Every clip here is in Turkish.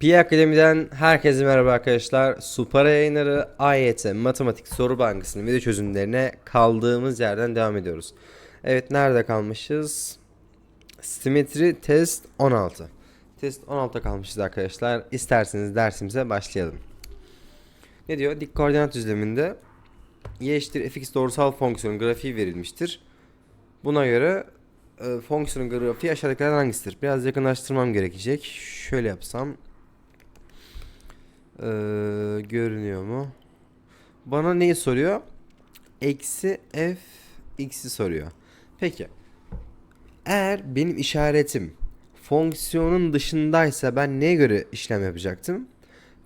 Pi Akademi'den herkese merhaba arkadaşlar. Supara yayınları AYT Matematik Soru Bankası'nın video çözümlerine kaldığımız yerden devam ediyoruz. Evet nerede kalmışız? Simetri test 16. Test 16'da kalmışız arkadaşlar. İsterseniz dersimize başlayalım. Ne diyor? Dik koordinat düzleminde y eşittir fx doğrusal fonksiyonun grafiği verilmiştir. Buna göre e, fonksiyonun grafiği aşağıdakilerden hangisidir? Biraz yakınlaştırmam gerekecek. Şöyle yapsam. Ee, görünüyor mu? Bana neyi soruyor? Eksi f x'i soruyor. Peki. Eğer benim işaretim fonksiyonun dışındaysa ben neye göre işlem yapacaktım?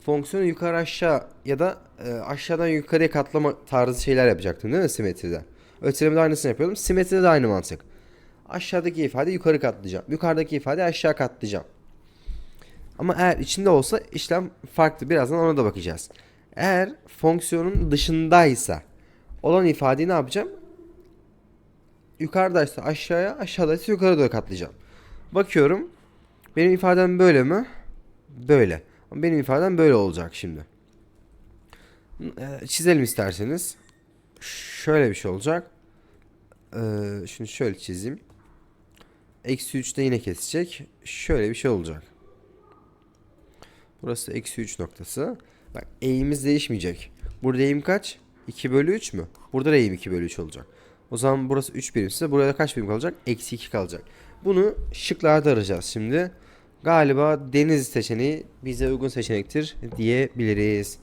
Fonksiyonu yukarı aşağı ya da e, aşağıdan yukarıya katlama tarzı şeyler yapacaktım değil mi simetride? Ötelemede aynısını yapıyordum. Simetride de aynı mantık. Aşağıdaki ifade yukarı katlayacağım. Yukarıdaki ifade aşağı katlayacağım. Ama eğer içinde olsa işlem farklı. Birazdan ona da bakacağız. Eğer fonksiyonun dışındaysa olan ifadeyi ne yapacağım? Yukarıdaysa aşağıya, aşağıdaysa yukarı doğru katlayacağım. Bakıyorum. Benim ifadem böyle mi? Böyle. Benim ifadem böyle olacak şimdi. Ee, çizelim isterseniz. Şöyle bir şey olacak. Ee, şunu şöyle çizeyim. Eksi 3'te yine kesecek. Şöyle bir şey olacak. Burası eksi 3 noktası. Bak eğimimiz değişmeyecek. Burada eğim kaç? 2 bölü 3 mü? Burada da eğim 2 bölü 3 olacak. O zaman burası 3 birimse buraya kaç birim kalacak? Eksi 2 kalacak. Bunu şıklarda arayacağız şimdi. Galiba deniz seçeneği bize uygun seçenektir diyebiliriz.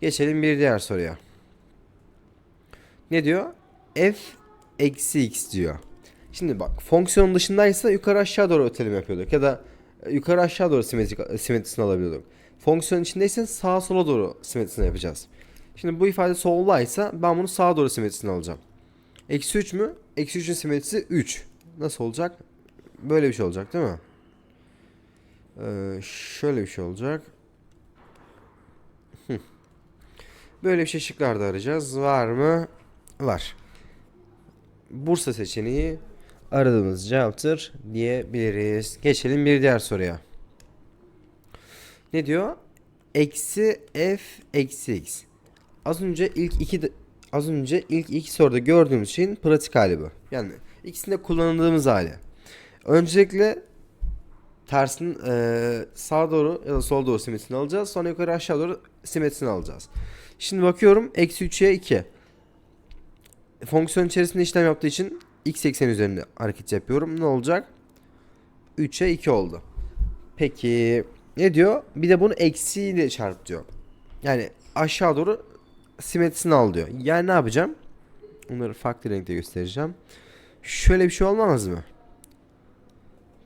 Geçelim bir diğer soruya. Ne diyor? F eksi x diyor. Şimdi bak fonksiyon dışındaysa yukarı aşağı doğru öteleme yapıyorduk ya da yukarı aşağı doğru simetrik, simetrisini alabiliyorduk. Fonksiyon içindeyse sağa sola doğru simetrisini yapacağız. Şimdi bu ifade soldaysa ben bunu sağa doğru simetrisini alacağım. Eksi 3 mü? Eksi 3'ün simetrisi 3. Nasıl olacak? Böyle bir şey olacak değil mi? Ee, şöyle bir şey olacak. Böyle bir şey şıklarda arayacağız. Var mı? Var. Bursa seçeneği aradığımız cevaptır diyebiliriz. Geçelim bir diğer soruya. Ne diyor? Eksi f eksi x. Az önce ilk iki az önce ilk iki soruda gördüğümüz şeyin pratik hali bu. Yani ikisinde kullandığımız hali. Öncelikle tersin eee sağa doğru ya da sola doğru simetrisini alacağız. Sonra yukarı aşağı doğru simetrisini alacağız. Şimdi bakıyorum eksi 3'e 2. Fonksiyon içerisinde işlem yaptığı için x eksen üzerinde hareket yapıyorum. Ne olacak? 3'e 2 oldu. Peki ne diyor? Bir de bunu eksiyle çarp diyor. Yani aşağı doğru simetrisini al diyor. Yani ne yapacağım? Onları farklı renkte göstereceğim. Şöyle bir şey olmaz mı?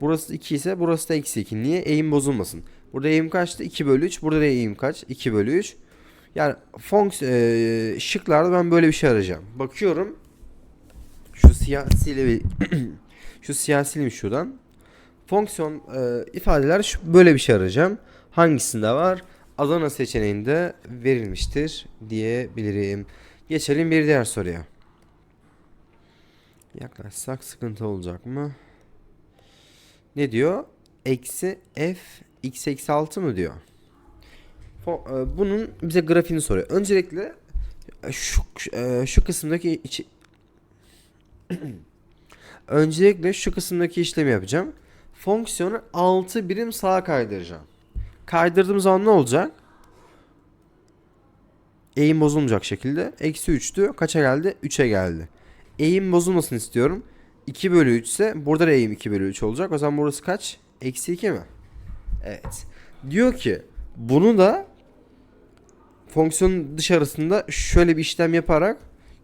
Burası 2 ise burası da eksi 2. Niye? Eğim bozulmasın. Burada eğim kaçtı? 2 bölü 3. Burada da eğim kaç? 2 bölü 3. Yani fonks eee, şıklarda ben böyle bir şey arayacağım. Bakıyorum. Şu siyasiyle bir şu siyasilim şuradan. Fonksiyon eee, ifadeler şu, böyle bir şey arayacağım. Hangisinde var? Adana seçeneğinde verilmiştir diyebilirim. Geçelim bir diğer soruya. Yaklaşsak sıkıntı olacak mı? Ne diyor? Eksi f x eksi 6 mı diyor? E, Bunun bize grafiğini soruyor. Öncelikle e, şu e, şu kısımdaki içi Öncelikle şu kısımdaki işlemi yapacağım. Fonksiyonu 6 birim sağa kaydıracağım. Kaydırdığım zaman ne olacak? Eğim bozulmayacak şekilde. Eksi 3'tü. Kaça geldi? 3'e geldi. Eğim bozulmasını istiyorum. 2 bölü 3 ise burada da eğim 2 bölü 3 olacak. O zaman burası kaç? Eksi 2 mi? Evet. Diyor ki bunu da fonksiyonun dışarısında şöyle bir işlem yaparak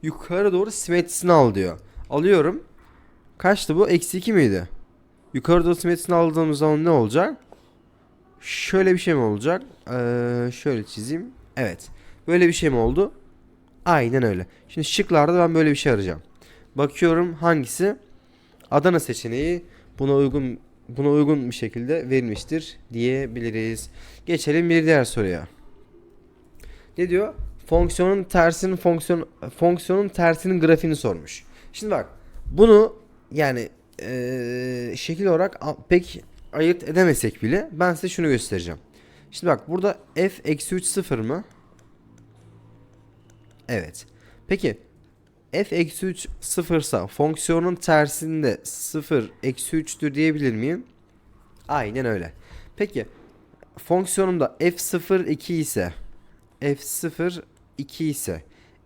yukarı doğru simetrisini al diyor. Alıyorum. Kaçtı bu? Eksi 2 miydi? Yukarı doğru simetrisini aldığımız zaman ne olacak? Şöyle bir şey mi olacak? Ee, şöyle çizeyim. Evet. Böyle bir şey mi oldu? Aynen öyle. Şimdi şıklarda ben böyle bir şey arayacağım. Bakıyorum hangisi? Adana seçeneği buna uygun buna uygun bir şekilde verilmiştir diyebiliriz. Geçelim bir diğer soruya. Ne diyor? Fonksiyonun tersinin fonksiyon fonksiyonun tersinin grafiğini sormuş. Şimdi bak bunu yani eee, şekil olarak pek ayırt edemesek bile ben size şunu göstereceğim. Şimdi bak burada f eksi 3 sıfır mı? Evet. Peki f eksi 3 sıfırsa fonksiyonun tersinde 0 eksi 3'tür diyebilir miyim? Aynen öyle. Peki fonksiyonumda f0 2 ise f0 2 ise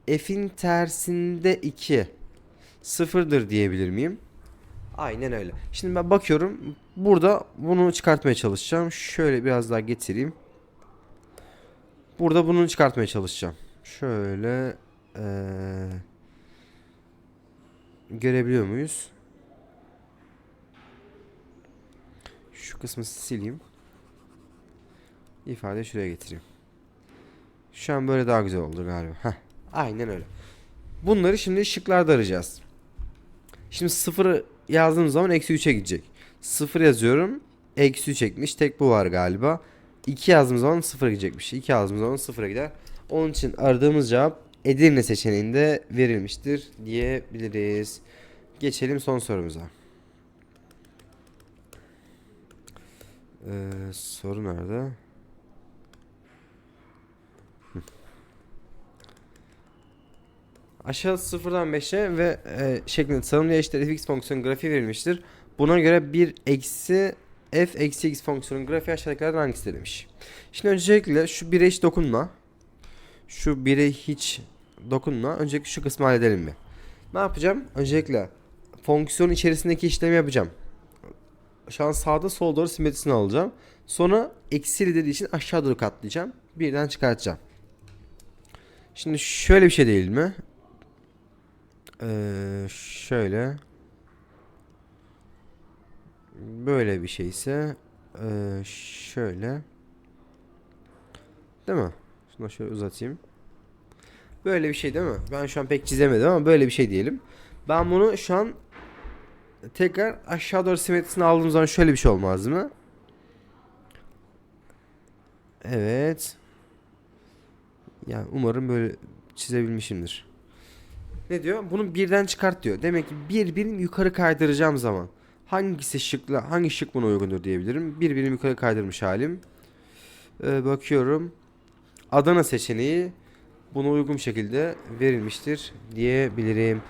f'in tersinde 2 sıfırdır diyebilir miyim? Aynen öyle. Şimdi ben bakıyorum. Burada bunu çıkartmaya çalışacağım. Şöyle biraz daha getireyim. Burada bunu çıkartmaya çalışacağım. Şöyle eee, görebiliyor muyuz? Şu kısmı sileyim. İfade şuraya getireyim. Şu an böyle daha güzel oldu galiba. Heh, aynen öyle. Bunları şimdi şıklarda arayacağız. Şimdi sıfırı yazdığım zaman eksi 3'e gidecek. Sıfır yazıyorum. Eksi 3 ekmiş. Tek bu var galiba. 2 yazdığım zaman sıfıra gidecekmiş. 2 yazdığım zaman sıfıra gider. Onun için aradığımız cevap Edirne seçeneğinde verilmiştir diyebiliriz. Geçelim son sorumuza. Ee, soru nerede? Aşağı sıfırdan 5'e ve e, şeklinde tanımlı eşittir fx fonksiyonu grafiği verilmiştir. Buna göre 1 eksi f eksi x fonksiyonun grafiği aşağıdakilerden hangisi demiş. Şimdi öncelikle şu 1'e hiç dokunma. Şu 1'e hiç dokunma. Öncelikle şu kısmı halledelim bir. Ne yapacağım? Öncelikle fonksiyon içerisindeki işlemi yapacağım. Şu an sağda sol doğru simetrisini alacağım. Sonra eksili dediği için aşağı doğru katlayacağım. Birden çıkartacağım. Şimdi şöyle bir şey değil mi? Ee, şöyle. Böyle bir şey ise ee, şöyle. Değil mi? Şunu şöyle uzatayım. Böyle bir şey değil mi? Ben şu an pek çizemedim ama böyle bir şey diyelim. Ben bunu şu an tekrar aşağı doğru simetrisini aldığım zaman şöyle bir şey olmaz mı? Evet. Yani umarım böyle çizebilmişimdir. Ne diyor? Bunu birden çıkart diyor. Demek ki bir birim yukarı kaydıracağım zaman hangisi şıkla hangi şık buna uygundur diyebilirim. Bir birim yukarı kaydırmış halim. Ee, bakıyorum. Adana seçeneği buna uygun şekilde verilmiştir diyebilirim.